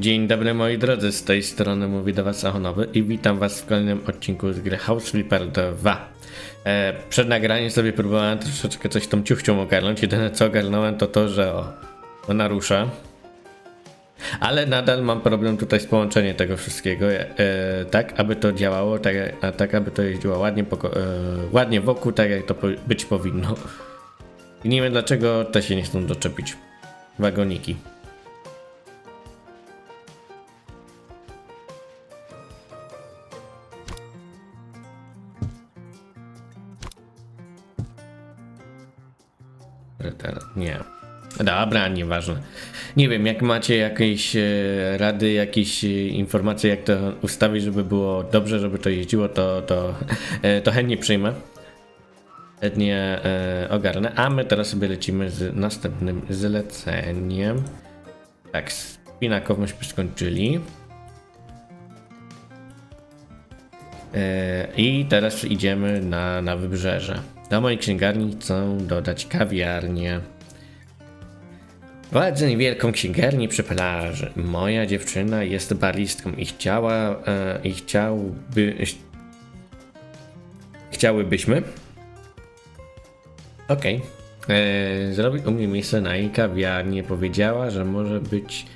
Dzień dobry moi drodzy, z tej strony mówi do was Achonowy i witam was w kolejnym odcinku z gry House Flipper 2. E, przed nagraniem sobie próbowałem troszeczkę coś tą ciuchcią ogarnąć, jedyne co ogarnąłem to to, że o, ona rusza. Ale nadal mam problem tutaj z połączeniem tego wszystkiego, e, tak aby to działało, tak, a tak aby to jeździło ładnie, e, ładnie wokół, tak jak to po- być powinno. I nie wiem dlaczego te się nie chcą doczepić. Wagoniki. Nie. Dobra, nieważne. Nie wiem, jak macie jakieś e, rady, jakieś e, informacje, jak to ustawić, żeby było dobrze, żeby to jeździło, to, to, e, to chętnie przyjmę. Chętnie ogarnę. A my teraz sobie lecimy z następnym zleceniem. Tak, spinaków myśmy skończyli. I teraz idziemy na, na wybrzeże. Do mojej księgarni chcę dodać kawiarnię. Prowadzę niewielką księgarnię przy plaży. Moja dziewczyna jest baristką i chciała, e, i chciałby, chciałybyśmy. Okej. E, Zrobić u mnie miejsce na jej kawiarnię. Powiedziała, że może być,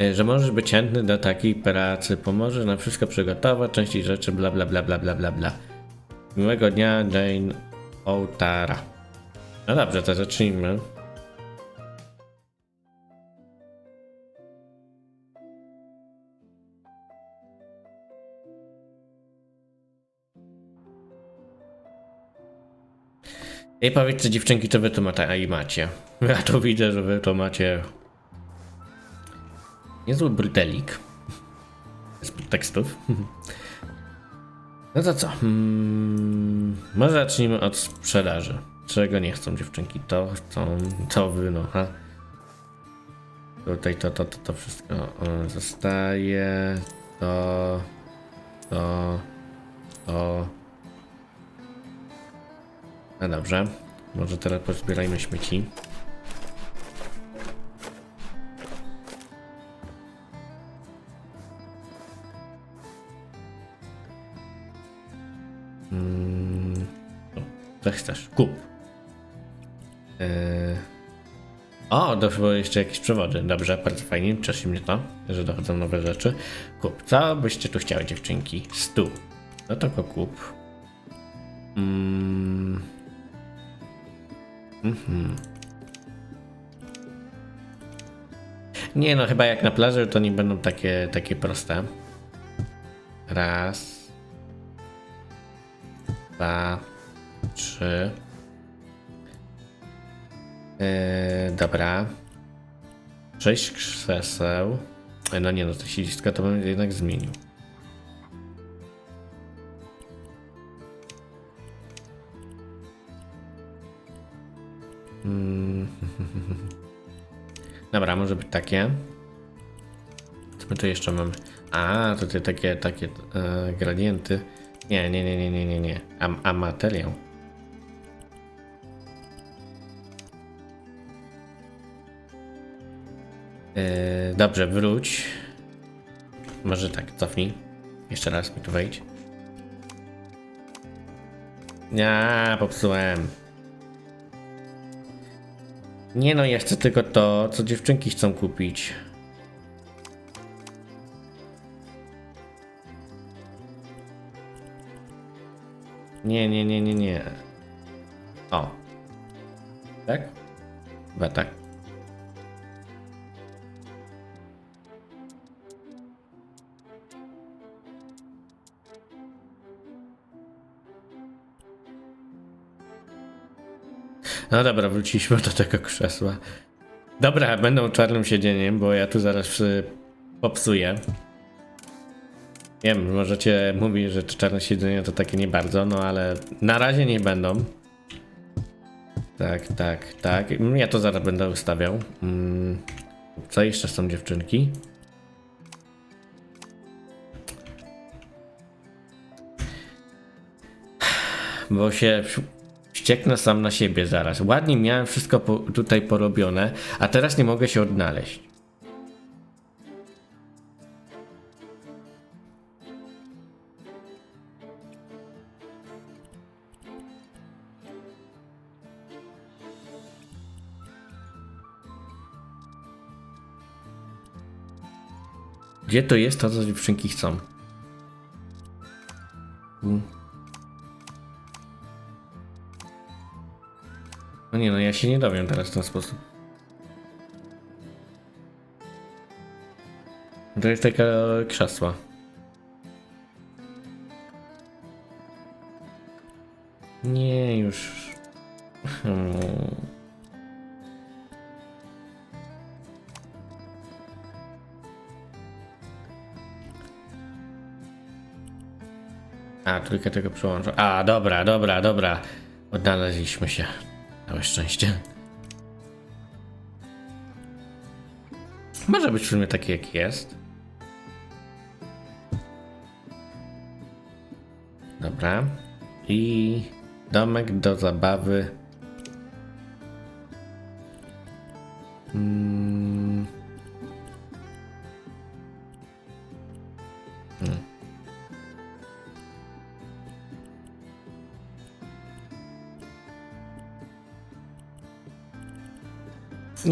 e, że możesz być chętny do takiej pracy. Pomoże nam wszystko przygotować, części rzeczy, bla bla bla bla bla bla bla. Miłego dnia, Jane Outara. No dobrze, to zacznijmy. I powiedzcie dziewczynki, co wy mata- i macie. Ja tu widzę, że wy to macie niezły brytelik. Z tekstów. No to co? Hmm, może zacznijmy od sprzedaży. Czego nie chcą dziewczynki? To chcą, to wy, no ha. Tutaj to, to, to, to wszystko o, zostaje. To, to, to. No dobrze. Może teraz pozbierajmy śmieci. Chcesz? Kup. Eee... O, doszło jeszcze jakieś przewody. Dobrze, bardzo fajnie. Cieszy mnie to, że dochodzą nowe rzeczy. Kup. Co byście tu chciały, dziewczynki? Stół. No to kup. Mm. Mhm. Nie no, chyba jak na plaży to nie będą takie, takie proste. Raz. Dwa. Trzy. Yy, dobra. Sześć krzeseł. E, No nie no, to siedziska to bym jednak zmienił. Mm. Dobra, może być takie. Co my tu jeszcze mamy? A, tutaj takie, takie e, gradienty. Nie, nie, nie, nie, nie, nie, nie. A, a materiał. E, dobrze, wróć. Może tak, cofnij. Jeszcze raz mi tu wejdź. Ja, popsułem. Nie no, ja chcę tylko to, co dziewczynki chcą kupić. Nie, nie, nie, nie, nie. O. Tak? Chyba tak. No dobra, wróciliśmy do tego krzesła. Dobra, będą czarnym siedzeniem, bo ja tu zaraz y, popsuję. Wiem, możecie mówić, że czarne siedzenie to takie nie bardzo, no ale na razie nie będą. Tak, tak, tak. Ja to zaraz będę ustawiał. Mm, Co jeszcze są dziewczynki? Bo się Wścieknę sam na siebie zaraz. Ładnie miałem wszystko po tutaj porobione, a teraz nie mogę się odnaleźć. Gdzie to jest to, co dziewczynki chcą? Hmm. No nie, no ja się nie dowiem teraz w ten sposób. To jest taka krzesła. Nie, już. Hmm. A, trójkę tego przełączę. A, dobra, dobra, dobra. Odnaleźliśmy się. Całe szczęście. Może być w sumie taki, jaki jest. Dobra. I domek do zabawy. Mm.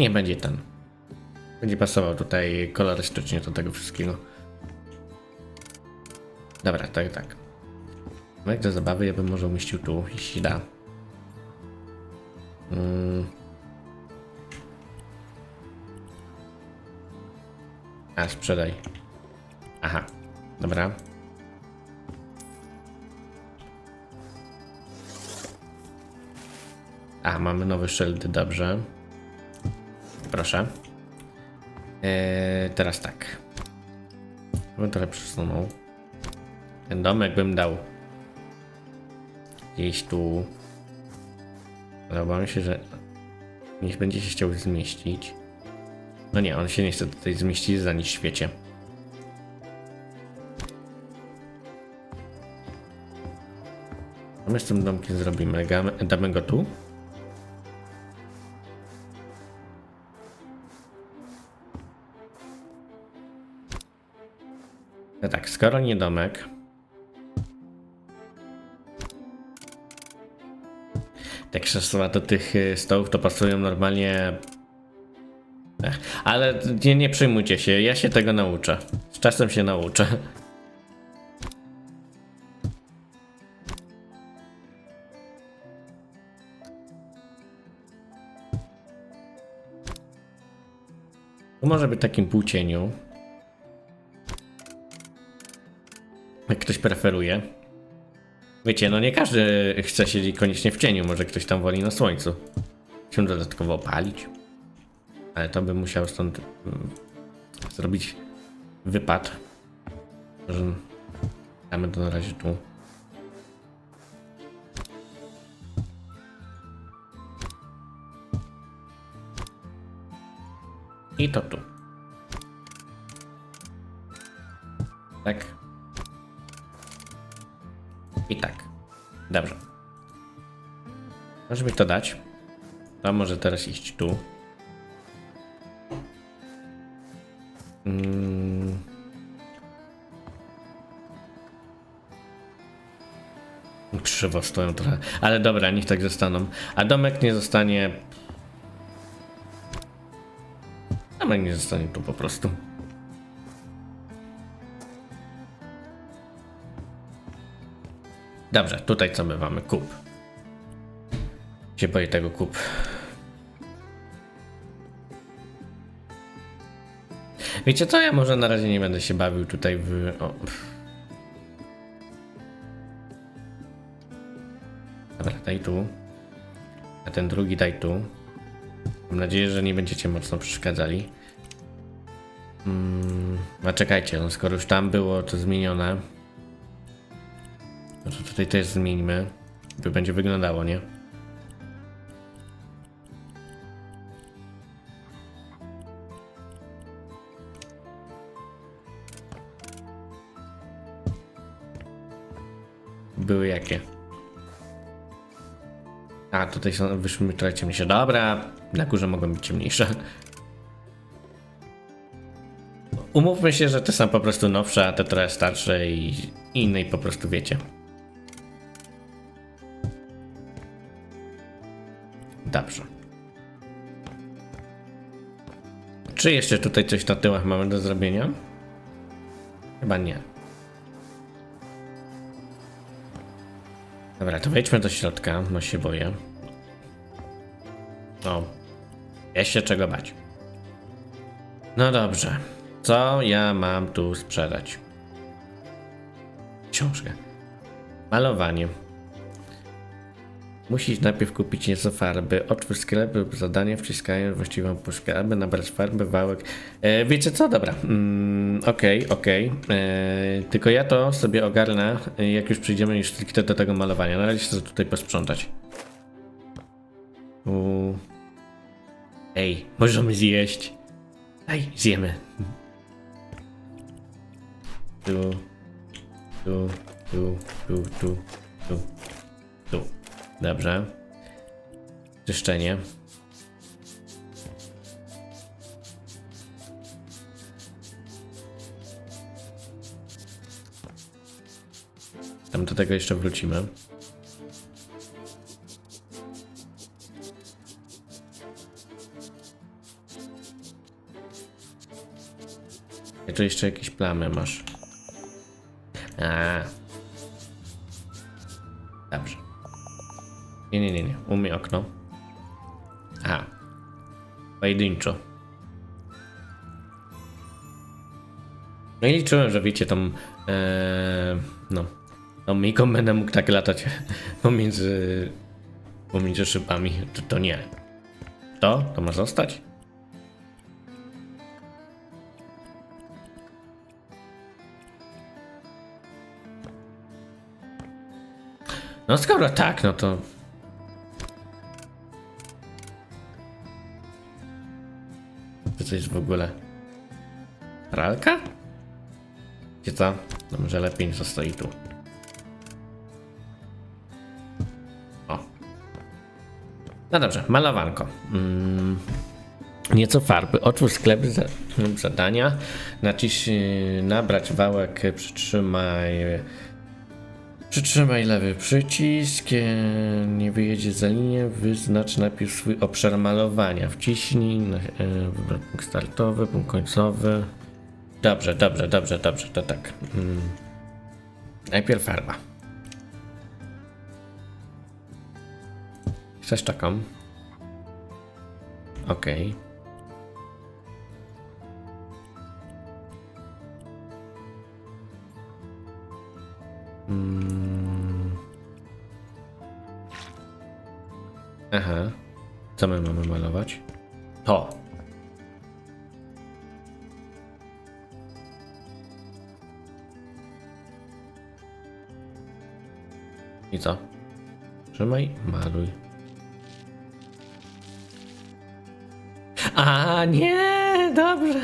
Nie będzie ten. Będzie pasował tutaj kolorystycznie do tego wszystkiego. Dobra, tak, tak. Jak do zabawy ja bym może umieścił tu, jeśli da. Mm. A, sprzedaj. Aha, dobra. A, mamy nowe szyldy, dobrze. Proszę. Eee, teraz tak. Bym trochę przesunął. Ten domek bym dał gdzieś tu. Ale obawiam się, że nie będzie się chciał zmieścić. No nie, on się nie chce tutaj zmieścić za nic świecie. Co my z tym domkiem zrobimy? Damy go tu? Skoro nie domek. Te krzesła do tych y, stołów to pasują normalnie. Ech, ale nie, nie się, ja się tego nauczę. Z czasem się nauczę. Może być takim półcieniu. Ktoś preferuje. Wiecie, no nie każdy chce siedzieć koniecznie w cieniu, może ktoś tam woli na słońcu. Się dodatkowo opalić. Ale to by musiał stąd mm, zrobić wypad. Że damy to na razie tu. I to tu. Tak. I tak. Dobrze. Może mi to dać. To może teraz iść tu. Mm. Krzywo stoją trochę. Ale dobra, niech tak zostaną. A domek nie zostanie. Domek nie zostanie tu po prostu. Dobrze, tutaj co my mamy? Kup. Się boję tego kup. Wiecie co? Ja może na razie nie będę się bawił tutaj w. O. Dobra, daj tu. A ten drugi daj tu. Mam nadzieję, że nie będziecie mocno przeszkadzali. Mm, a czekajcie, no skoro już tam było to zmienione. No to tutaj też zmieńmy. By będzie wyglądało, nie? Były jakie? A, tutaj są, wyszły trochę ciemniejsze. Dobra, na górze mogą być ciemniejsze. Umówmy się, że te są po prostu nowsze, a te trochę starsze i i inne i po prostu wiecie. Dobrze. Czy jeszcze tutaj coś na tyłach mamy do zrobienia? Chyba nie. Dobra, to wejdźmy do środka, no się boję. No. Jest się czego bać. No dobrze. Co ja mam tu sprzedać? Książkę. Malowanie. Musisz najpierw kupić nieco farby, otwórz sklep lub zadanie wciskając właściwą puszkę, aby nabrać farby, wałek. E, wiecie co? Dobra. Mm, Okej, okej. E, Tylko ja to sobie ogarnę, jak już przyjdziemy już stricte do tego malowania. Na razie chcę tutaj posprzątać. U... Ej, możemy zjeść. Daj, zjemy. Tu, tu, tu, tu, tu, tu, tu. Dobrze. Czyszczenie. Tam do tego jeszcze wrócimy. Ja tu jeszcze jakieś plamy masz. A. Dobrze. Nie, nie, nie, nie. Umyj okno. Aha. Pojedynczo. No i liczyłem, że wiecie, tą... E, no... Tą miką będę mógł tak latać pomiędzy... Pomiędzy szybami. To, to nie. To? To ma zostać? No skoro tak, no to... Coś w ogóle... Pralka? Gdzie co? No może lepiej niż tu. O. No dobrze, malowanko. Mm. Nieco farby. Otwórz sklep zadania. Naciśnij nabrać wałek, przytrzymaj Przytrzymaj lewy przycisk, e, nie wyjedzie za linię, wyznacz najpierw swój obszar malowania. Wciśnij, e, wybrać punkt startowy, punkt końcowy. Dobrze, dobrze, dobrze, dobrze, to tak. Mm. Najpierw farba. Chcesz taką? Okej. Mm. Aha. Co my mamy malować? To. I co? Trzymaj, maluj. A nie, dobrze.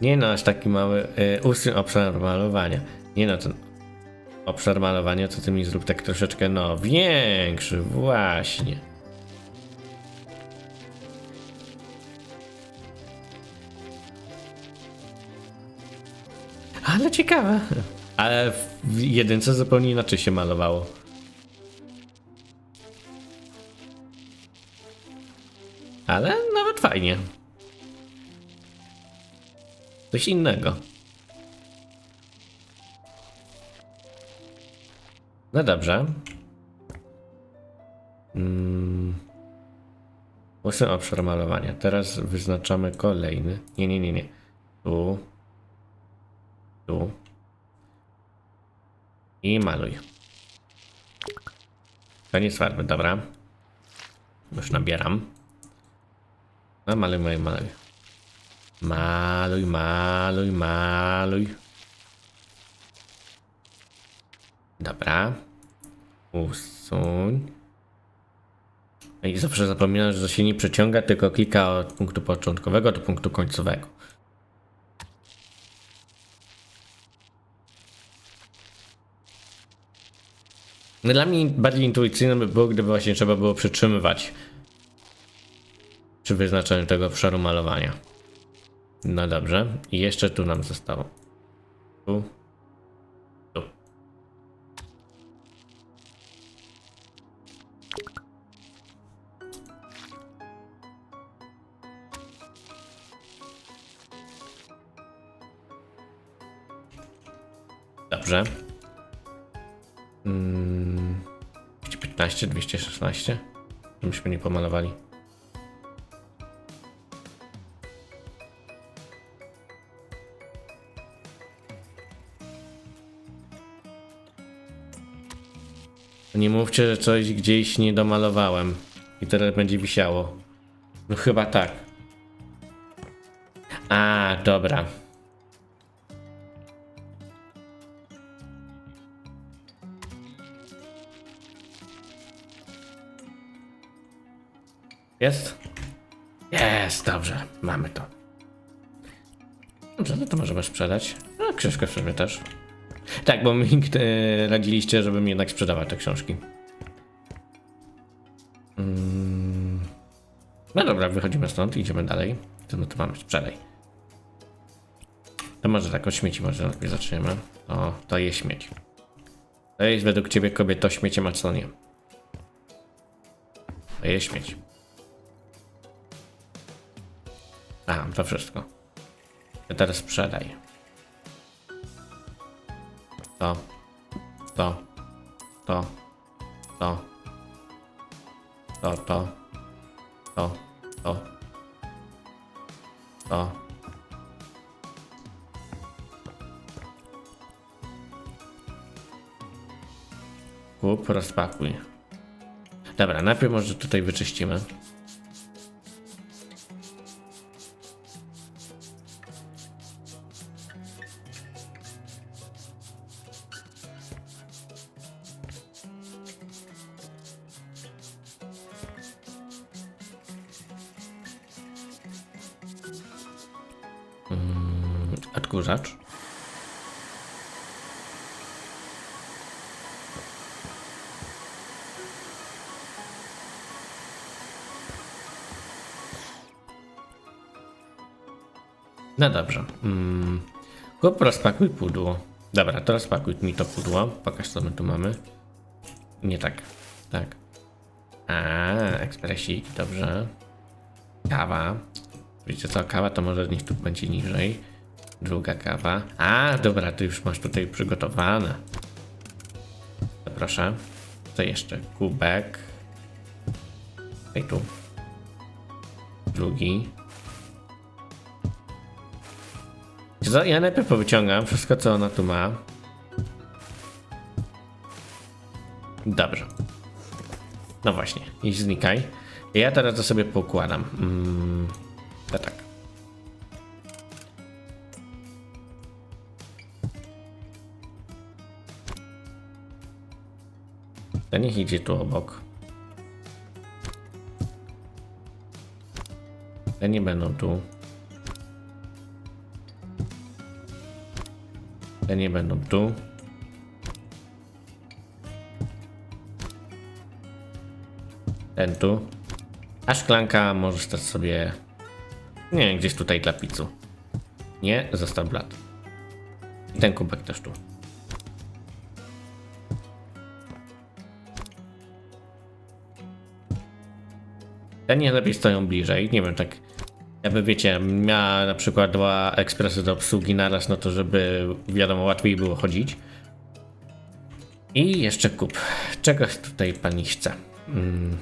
Nie no, aż taki mały y, usuń obszar malowania. Nie no, ten obszar malowania to ty mi zrób tak troszeczkę, no, większy, właśnie. Ale ciekawe. Ale w jedynce zupełnie inaczej się malowało. Ale nawet fajnie. Coś innego. No dobrze. Mm. Usuń obszar malowania. Teraz wyznaczamy kolejny. Nie, nie, nie, nie. Tu. Tu. I maluj. Koniec farby, dobra. Już nabieram. No maluj, maluj, maluj. Maluj, maluj, maluj. Dobra. Usuń. I zawsze zapominam, że się nie przeciąga, tylko klika od punktu początkowego do punktu końcowego. No Dla mnie bardziej intuicyjne by było, gdyby właśnie trzeba było przytrzymywać przy wyznaczeniu tego obszaru malowania. No dobrze. I jeszcze tu nam zostało. Tu. Dobrze. Mm, 215, 216. Myśmy nie pomalowali. Nie mówcie, że coś gdzieś nie domalowałem i teraz będzie wisiało. No chyba tak. A, dobra. Jest? Jest, dobrze, mamy to. Dobrze, no to możemy sprzedać. No, książkę w sumie też. Tak, bo mi e, radziliście, żebym jednak sprzedawał te książki. Mm. No dobra, wychodzimy stąd, idziemy dalej. Co my tu mamy? Sprzedaj. To może tak od śmieci może najpierw zaczniemy. O, to jest śmieć. To jest według ciebie kobieto śmieciem, a co nie? To jest śmieć. A, to wszystko. To teraz sprzedaj. To. To. To. To. To, to. To. To. To. Kup, rozpakuj. Dobra, najpierw może tutaj wyczyścimy. Odkurzacz. No dobrze. Mm. Chłop, rozpakuj pudło. Dobra, to rozpakuj mi to pudło. Pokaż co my tu mamy. Nie tak. Tak. A, ekspresik, dobrze. Kawa. Wiecie co, kawa to może niech tu będzie niżej. Druga kawa. A, dobra, ty już masz tutaj przygotowane. To proszę. Co jeszcze? Kubek. I tu. Drugi. Co? Ja najpierw powyciągam wszystko, co ona tu ma. Dobrze. No właśnie, i znikaj. Ja teraz to sobie poukładam. Mm, to tak. To niech idzie tu obok. Te nie będą tu. Te nie będą tu. Ten tu. A szklanka możesz też sobie... Nie, gdzieś tutaj dla pizzu. Nie, zostaw blat. I ten kubek też tu. Te nie lepiej stoją bliżej. Nie wiem, tak jakby wiecie, miała na przykład dwa ekspresy do obsługi naraz, no to żeby wiadomo, łatwiej było chodzić. I jeszcze kup. Czegoś tutaj pani chce. Mm.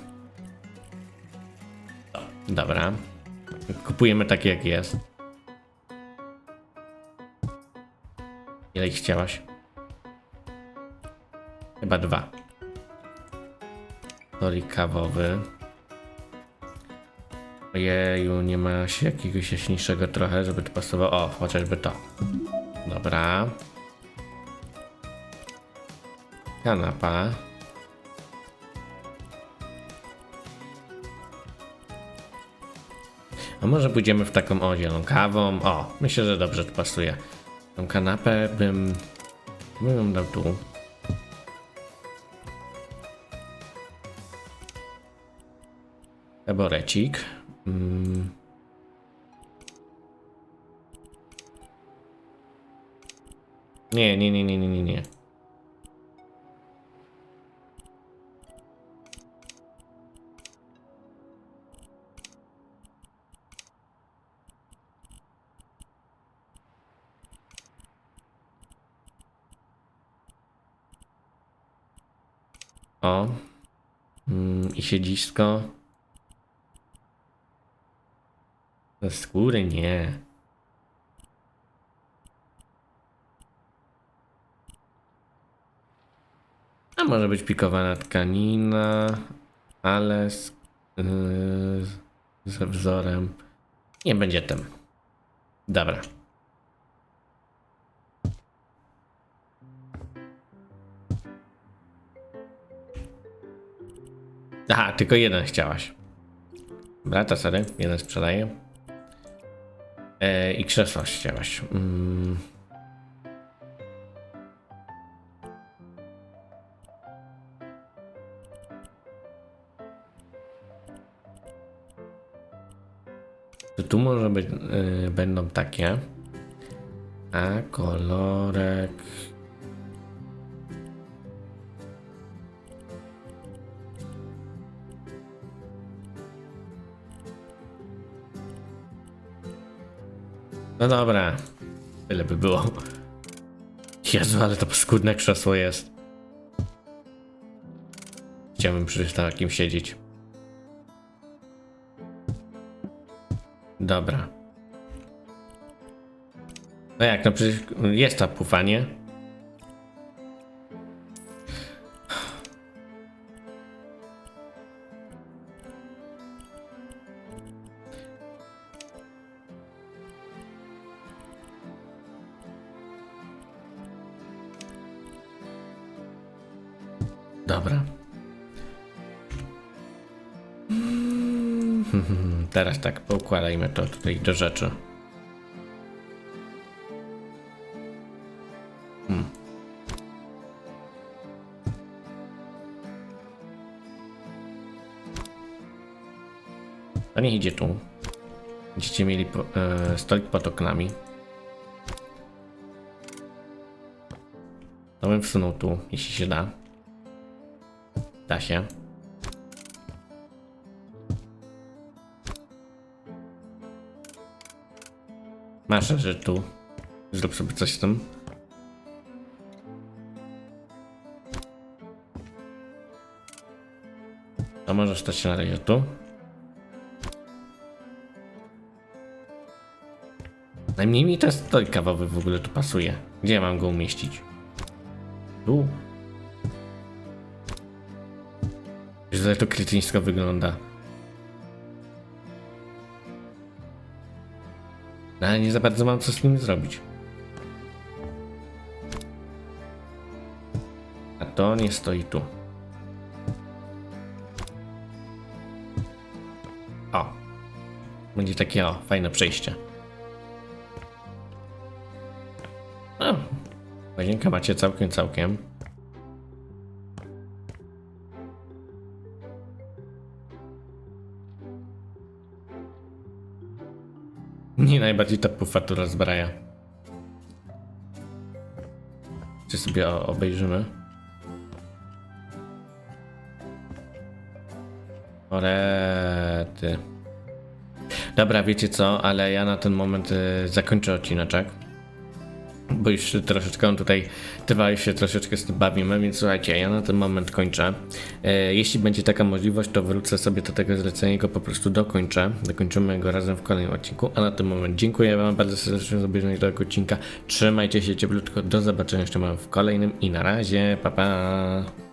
Dobra. Kupujemy tak jak jest. Ile ich chciałaś? Chyba dwa. Stolik kawowy. Ojeju, nie ma się jakiegoś jaśniejszego trochę, żeby to pasowało. O, chociażby to. Dobra. Kanapa. A może pójdziemy w taką o zieloną? O, myślę, że dobrze to pasuje. Tą kanapę bym... bym ją dał tu. Taborecik. Mm. Nie, nie, nie, nie, nie, nie, O. Mm, I siedzisko. Ze skóry nie. A może być pikowana tkanina, ale z, yy, ze wzorem. Nie będzie tym. Dobra. Aha, tylko jeden chciałaś. Dobra, to sorry, jeden sprzedaję. E, I krzesło chciałaś. Mm. To tu może być, y, będą takie. A kolorek. No dobra. Tyle by było. Jezu, ale to paskudne krzesło jest. Chciałbym przy takim siedzieć. Dobra. No jak, no przecież jest ta pufa, nie? Teraz tak, poukładajmy to tutaj do rzeczy. Hmm. To niech idzie tu. Będziecie mieli po, e, stolik pod oknami. To bym wsunął tu, jeśli się da. Da się. Masz że tu. Zrób sobie coś tym. To możesz stać na razie tu. Najmniej mi ten stolik kawowy w ogóle tu pasuje. Gdzie ja mam go umieścić? Tu. Źle to krytyńsko wygląda. No, ale nie za bardzo mam co z nim zrobić. A to nie stoi tu. O. Będzie takie o, fajne przejście. No. Łazienka macie całkiem, całkiem. Najbardziej ta pufatura zbraja. Czy sobie obejrzymy? Orety. Dobra, wiecie co, ale ja na ten moment y, zakończę odcineczek. Bo już troszeczkę tutaj trwa i się troszeczkę z tym bawimy, więc słuchajcie, ja na ten moment kończę. E, jeśli będzie taka możliwość, to wrócę sobie do tego zlecenia i go po prostu dokończę. Dokończymy go razem w kolejnym odcinku. A na ten moment dziękuję Wam bardzo serdecznie za obejrzenie tego odcinka. Trzymajcie się cieplutko, do zobaczenia jeszcze mam w kolejnym i na razie, pa pa!